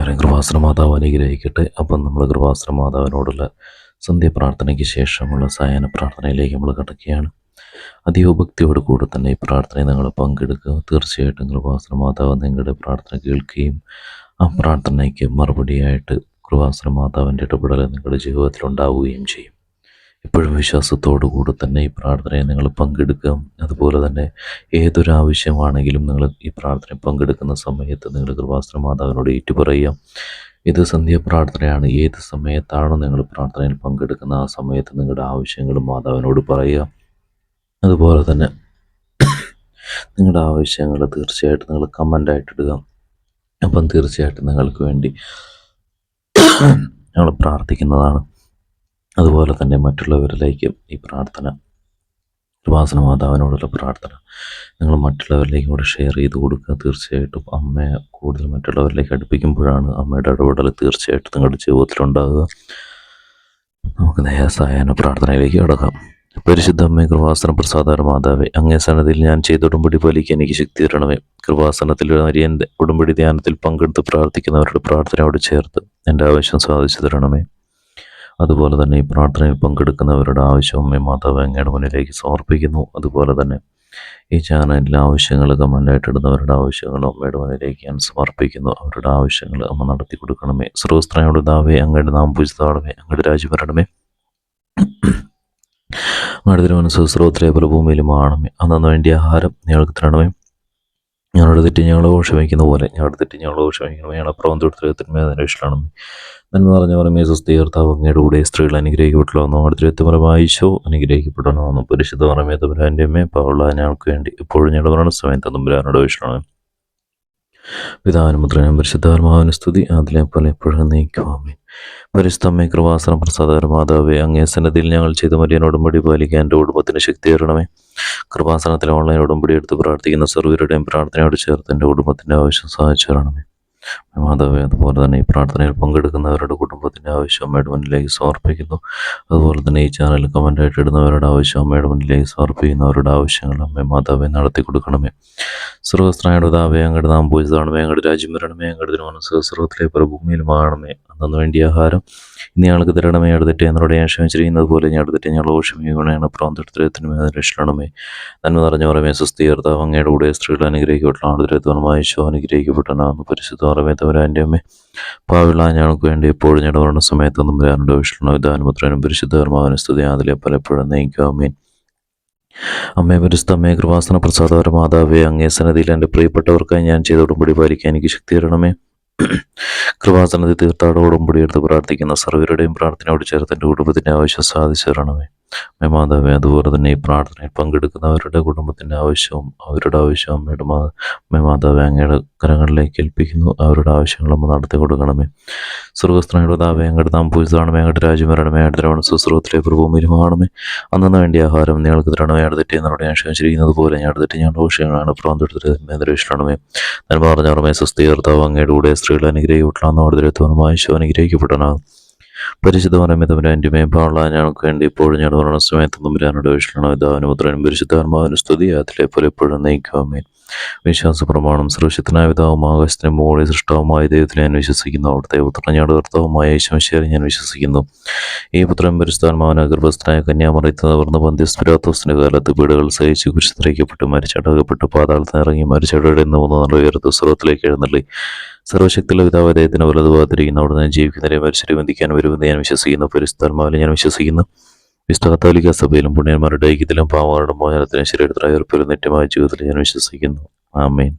കാര്യം കൃപാസന മാതാവ് അനുഗ്രഹിക്കട്ടെ. അപ്പം നമ്മൾ കൃപാസന മാതാവിനോടുള്ള സന്ധ്യപ്രാർത്ഥനയ്ക്ക് ശേഷമുള്ള സായന പ്രാർത്ഥനയിലേക്ക് നമ്മൾ കിടക്കുകയാണ്. അതീവ ഭക്തിയോട് കൂടെ തന്നെ ഈ പ്രാർത്ഥനയിൽ നിങ്ങൾ പങ്കെടുക്കുക. തീർച്ചയായിട്ടും കൃപാസന മാതാവ് നിങ്ങളുടെ പ്രാർത്ഥന കേൾക്കുകയും ആ പ്രാർത്ഥനയ്ക്ക് മറുപടിയായിട്ട് കൃപാസന മാതാവിന്റെ ഇടപെടൽ നിങ്ങളുടെ ജീവിതത്തിൽ ഉണ്ടാവുകയും ചെയ്യും. എപ്പോഴും വിശ്വാസത്തോടു കൂടെ തന്നെ ഈ പ്രാർത്ഥനയെ നിങ്ങൾ പങ്കെടുക്കുക അതുപോലെ തന്നെ ഏതൊരാവശ്യമാണെങ്കിലും നിങ്ങൾ ഈ പ്രാർത്ഥനയിൽ പങ്കെടുക്കുന്ന സമയത്ത് നിങ്ങൾ കൃപാസ്ത്ര മാതാവിനോട് ഏറ്റുപറയുക ഇത് സന്ധ്യ പ്രാർത്ഥനയാണ് ഏത് സമയത്താണോ നിങ്ങൾ പ്രാർത്ഥനയിൽ പങ്കെടുക്കുന്ന ആ സമയത്ത് നിങ്ങളുടെ ആവശ്യങ്ങൾ മാതാവിനോട് പറയുക അതുപോലെ തന്നെ നിങ്ങളുടെ ആവശ്യങ്ങൾ തീർച്ചയായിട്ടും നിങ്ങൾ കമന്റായിട്ട് ഇടുക. അപ്പം തീർച്ചയായിട്ടും നിങ്ങൾക്ക് വേണ്ടി ഞങ്ങൾ പ്രാർത്ഥിക്കുന്നതാണ്. അതുപോലെ തന്നെ മറ്റുള്ളവരിലേക്കും ഈ പ്രാർത്ഥന ഉപാസന മാതാവിനോടുള്ള പ്രാർത്ഥന നിങ്ങൾ മറ്റുള്ളവരിലേക്കും കൂടെ ഷെയർ ചെയ്ത് കൊടുക്കുക. തീർച്ചയായിട്ടും അമ്മയെ കൂടുതൽ മറ്റുള്ളവരിലേക്ക് അടുപ്പിക്കുമ്പോഴാണ് അമ്മയുടെ ഇടപെടൽ തീർച്ചയായിട്ടും നിങ്ങളുടെ ജീവിതത്തിലുണ്ടാകുക. നമുക്ക് നേരെ സായാഹ്ന പ്രാർത്ഥനയിലേക്ക് കടക്കാം. പരിശുദ്ധ അമ്മേ കൃപാസന പ്രസാദാര മാതാവേ അങ്ങേ സന്നദ്ധയിൽ ഞാൻ ചെയ്ത ഉടമ്പടി പാലിക്കാൻ എനിക്ക് ശക്തി തരണമേ. കൃപാസനത്തിൽ അരിയന്റെ ഉടമ്പടി ധ്യാനത്തിൽ പങ്കെടുത്ത് പ്രാർത്ഥിക്കുന്നവരുടെ പ്രാർത്ഥനയോട് ചേർത്ത് എന്റെ ആവശ്യം സാധിച്ചു തരണമേ. അതുപോലെ തന്നെ ഈ പ്രാർത്ഥനയിൽ പങ്കെടുക്കുന്നവരുടെ ആവശ്യവും ഈ മാതാവ് അങ്ങയുടെ മുന്നിലേക്ക് സമർപ്പിക്കുന്നു. അതുപോലെ തന്നെ ഈ ചാനലിലെ ആവശ്യങ്ങൾ കമന്റായിട്ട് ഇടുന്നവരുടെ ആവശ്യങ്ങൾ അമ്മയുടെ മുന്നിലേക്ക് ഞാൻ സമർപ്പിക്കുന്നു. അവരുടെ ആവശ്യങ്ങൾ അമ്മ നടത്തി കൊടുക്കണമേ. സർവസ്ത്രയോട് ദാവേ അങ്ങയുടെ നാം പൂജിതാവണമേ അങ്ങയുടെ രാജ്യം വരണമേ. അങ്ങയുടെ തിരുമനസ് സ്രോത്രയെ പോലെ ഭൂമിയിലും ആണമേ അന്നു വേണ്ടി ആഹാരം ഞങ്ങൾക്ക് തരണമേ. ഞങ്ങളുടെ തെറ്റ് ഞങ്ങളെ ക്ഷമിക്കുന്ന പോലെ ഞങ്ങളുടെ തെറ്റ് ഞങ്ങളെ ക്ഷമിക്കണമേ ഞങ്ങളുടെ പ്രവന്തത്തിന്മേ അതിന്റെ വിഷയമാണ് നന്മ പറഞ്ഞ പറയുമ്പോൾ സുസ്ഥി കർത്താവ് അങ്ങയുടെ കൂടെ സ്ത്രീകൾ അനുഗ്രഹിക്കപ്പെട്ടുള്ളൂ അടുത്ത തിരുത്തമരമായി ഈശോ അനുഗ്രഹിക്കപ്പെടണമെന്നും പരിശുദ്ധ പറമേ തമ്പുരാന്റെ അമ്മേ പാവുള്ള ഞങ്ങൾക്ക് വേണ്ടി എപ്പോഴും ഞങ്ങളുടെ മരണ സമയത്ത് തമ്പുരാനോട് ഇഷ്ടമാണ് പിതാവിനും മുദ്രനും പരിശുദ്ധാത്മാവിന് സ്തുതി. അതിലെ പോലെ എപ്പോഴും നീക്കുവാമേ പരിശുദ്ധമ്മേ കൃപാസനം പ്രസാദകര മാതാവേ അങ്ങേ സന്നദ്ധിയിൽ ഞങ്ങൾ ചെയ്ത മരിയൻ ഉടമ്പടി പാലിക്കാൻ എന്റെ കുടുംബത്തിന് ശക്തി തരണമേ. കൃപാസനത്തിൽ ഓൺലൈൻ ഉടമ്പടി എടുത്ത് പ്രാർത്ഥിക്കുന്ന സർവരുടെയും പ്രാർത്ഥനയോട് ചേർത്ത് എന്റെ കുടുംബത്തിന്റെ ആവശ്യം സഹായിച്ചു തരണമേ. മാതാവേ അതുപോലെ തന്നെ ഈ പ്രാർത്ഥനയിൽ പങ്കെടുക്കുന്നവരുടെ കുടുംബത്തിന്റെ ആവശ്യം അമ്മയുടെ മുന്നിലേക്ക് സമർപ്പിക്കുന്നു. അതുപോലെ തന്നെ ഈ ചാനൽ കമന്റായിട്ട് ഇടുന്നവരുടെ ആവശ്യം അമ്മയുടെ മുന്നിലേക്ക് സമർപ്പിക്കുന്നവരുടെ ആവശ്യങ്ങൾ അമ്മ മാതാവെ നടത്തി കൊടുക്കണമേ. സർവസ്ത്രയുടെ ദാവേ അങ്ങയുടെ നാം പൂജിതാണമേ അങ്ങയുടെ രാജ്യം വരണമേ. അങ്ങയുടെ തിരുമനസ് സർവത്തിലെ പ്രഭൂമിയിലുമാകണമേ അന്നു വേണ്ടിയ ആഹാരം ഇനി ഞങ്ങൾക്ക് തരണമേ. അടുത്തിട്ട് എന്നോട് ഞാൻ ക്ഷമിച്ചിരിക്കുന്നത് പോലെ ഞാൻ അടുത്തിട്ട് ഞങ്ങൾ ക്ഷമിക്കുകയാണ് പ്രാന്തത്തിനമേ രക്ഷണമേ നന്മ നിറഞ്ഞ പറമേ കർത്താവ് അങ്ങയുടെ കൂടെ സ്ത്രീകൾ അനുഗ്രഹിക്കപ്പെട്ടാണ് ആളുരത്വമായി ഈശോ അനുഗ്രഹിക്കപ്പെട്ടാണ് പരിശുദ്ധ പറമേ തവരാന്റെ അമ്മ. പാവിള ഞങ്ങൾക്ക് വേണ്ടി എപ്പോഴും ഞങ്ങളുടെ സമയത്ത് വരാനുണ്ട് വിഷ്ണു വിധാനപുത്രനും പരിശുദ്ധ കർമാവിന് സ്തുതി. അതിലെ പലപ്പോഴും നയിക്കാമേൻ അമ്മേ പരിശുദ്ധ അമ്മയെ കൃപാസന പ്രസാദവര മാതാവേ അങ്ങേ സന്നദ്ധിയിൽ എന്റെ പ്രിയപ്പെട്ടവർക്കായി ഞാൻ ചെയ്ത ഉടമ്പടി പാലിക്കാൻ എനിക്ക് ശക്തി തരണമേ. കൃപാസനത്തിൽ തീർത്ഥാട ഉടമ്പടി എടുത്ത് പ്രാർത്ഥിക്കുന്ന സർവരുടെയും പ്രാർത്ഥനയോട് ചേർത്ത് എന്റെ കുടുംബത്തിന്റെ ആവശ്യം സാധിച്ചു തരണമേ. മാതാവേ അതുപോലെ തന്നെ ഈ പ്രാർത്ഥനയിൽ പങ്കെടുക്കുന്നവരുടെ കുടുംബത്തിന്റെ ആവശ്യവും അവരുടെ ആവശ്യവും അമ്മയുടെ മാ മാതാവേ അങ്ങയുടെ കരങ്ങളിലേക്ക് ഏൽപ്പിക്കുന്നു. അവരുടെ ആവശ്യങ്ങൾ അമ്മ നടത്തി കൊടുക്കണമേ. സ്വർഗസ്ത്രയുടെ താവേ അങ്ങയുടെ നാം പൂജിതാണമേ അങ്ങയുടെ രാജ്യം വരണമേ. ദ്രവണ സുസ്രോത്തിലെ പ്രഭൂമിരുമാണമേ അന്നു വേണ്ടി ആഹാരം നിങ്ങൾക്ക് തരണമേ. അടുത്തിട്ട് എന്നോട് ഞാൻ ക്ഷമിച്ചിരിക്കുന്നത് പോലെ ഞാൻ അടുത്തിട്ട് ഞങ്ങളുടെ വിഷയങ്ങളാണ് പ്രാന്തമെടുത്തിട്ട് ഞാൻ പറഞ്ഞവരമേ സ്വസ്ഥീകർത്താവ് അങ്ങയുടെ കൂടെ സ്ത്രീകൾ അനുഗ്രഹിക്കപ്പെട്ടാണെന്ന് അവിടെ ദുരത്വമായി ശോ അനുഗ്രഹിക്കപ്പെട്ടനാകും പരിശുദ്ധ മരമിതവന്റെ എന്റെ മേമ്പാള ഞങ്ങൾക്ക് വേണ്ടി ഇപ്പോഴും ഞങ്ങൾ മരണ സമയത്ത് തമ്പുരാനോട് വിഷയമാണ് ഇതാവിനും പുത്രനും പരിശുദ്ധാത്മാവിന് സ്തുതി. അതിലെ പോലെ എപ്പോഴും നയിക്കാമേ വിശ്വാസ പ്രമാണം സുരക്ഷിതനായ പിതാവും ആകാശത്തിനും മുകളിൽ സൃഷ്ടാവുമായ ദൈവത്തിൽ ഞാൻ വിശ്വസിക്കുന്നു. അവിടുത്തെ പുത്രൻ ഞങ്ങളുടെ കർത്താവുമായ യേശുമശേരി ഞാൻ വിശ്വസിക്കുന്നു. ഈ പുത്രൻ പരിശുദ്ധാത്മാവിനെ ഗർഭസ്ഥനായ കന്യാമറിയുന്നത് വർണ പന്ത്യസ്പിരാത്തോസിന്റെ കാലത്ത് വീടുകൾ സഹിച്ച് കുരിശിത്രയ്ക്കപ്പെട്ട് മരിച്ചടകപ്പെട്ട് പാതാളത്തിന് ഇറങ്ങി മരിച്ചടയുടെ ഉയർത്തു ഉയർത്ത് സ്രോത്തിലേക്ക് എഴുന്നള്ളി. സർവശക്തിയുള്ള പിതാവ് അദ്ദേഹത്തിന് വലതുഭാഗത്തിരിക്കുന്ന അവിടെ നിന്ന് ജീവിക്കുന്നവരെ മരിച്ചവരെ ബന്ധിക്കാൻ വരുമെന്ന് ഞാൻ വിശ്വസിക്കുന്നു. പരിശുദ്ധാത്മാവിൽ ഞാൻ വിശ്വസിക്കുന്നു. വിശുദ്ധ കത്തോലിക്ക സഭയിലും പുണ്യന്മാരുടെ ഐക്യത്തിലും പാവങ്ങളുടെ മോചനത്തിനും ശരീരത്തിലായ ഉറപ്പിലും നിത്യമായ ജീവിതത്തിൽ ഞാൻ വിശ്വസിക്കുന്നു. ആമേൻ.